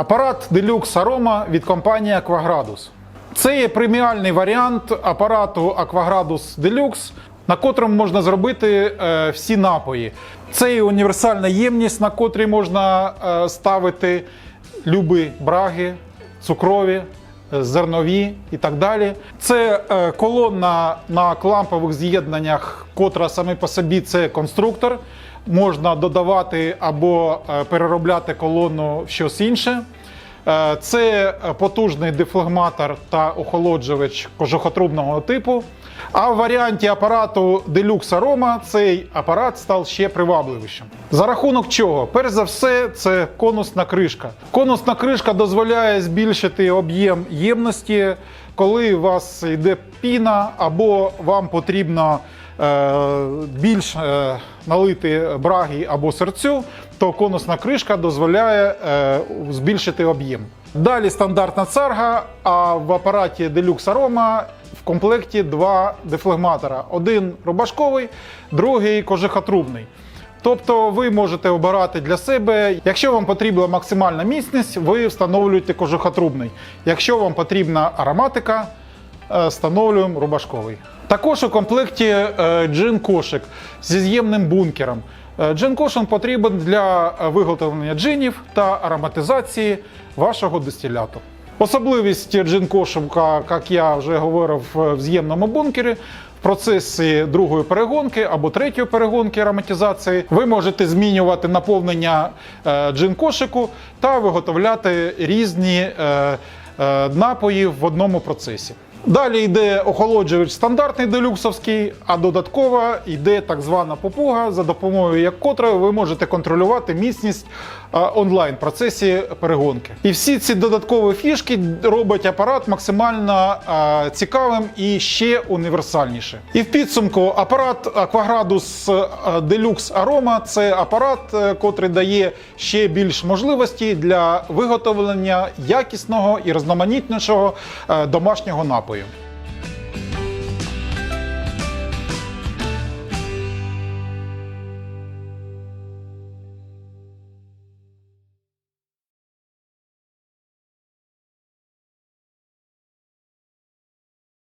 Апарат Deluxe Aroma від компанії Aquagradus. Це є преміальний варіант апарату Aquagradus Deluxe, на котрому можна зробити е, всі напої. Це є універсальна ємність, на котрій можна е, ставити любі браги, цукрові, зернові і так далі. Це е, колона на клампових з'єднаннях, котра саме по собі це конструктор. Можна додавати або е, переробляти колону в щось інше. Е, Це потужний дефлегматор та охолоджувач кожухотрубного типу. А в варіанті апарату Deluxe Aroma цей апарат став ще привабливішим. За рахунок чого? Перш за все, це конусна кришка. Конусна кришка дозволяє збільшити об'єм ємності, коли у вас йде піна, або вам потрібно більш е, налити браги або серцю, то конусна кришка дозволяє е, збільшити об'єм. Далі стандартна царга, а в апараті Deluxe Aroma в комплекті два дефлегматора: один рубашковий, другий кожухотрубний. Тобто ви можете обирати для себе, якщо вам потрібна максимальна міцність, ви встановлюєте кожухотрубний. Якщо вам потрібна ароматика, е, встановлюємо рубашковий. Також у комплекті е, джин-кошик зі з'ємним бункером. Е, Джин-кошик потрібен для виготовлення джинів та ароматизації вашого дистиляту. Особливість джин-кошика, як я вже говорив, в з'ємному бункері. В процесі другої перегонки або третьої перегонки ароматизації ви можете змінювати наповнення е, джин-кошику та виготовляти різні е, е, напої в одному процесі. Далі йде охолоджувач стандартний делюксовський, а додатково йде так звана попуга, за допомогою як котрої ви можете контролювати міцність онлайн процесі перегонки. І всі ці додаткові фішки роблять апарат максимально цікавим і ще універсальніше. І в підсумку апарат Aquagradus Deluxe Aroma – це апарат, е, котрий дає ще більш можливості для виготовлення якісного і різноманітнішого е, домашнього напою. പോയും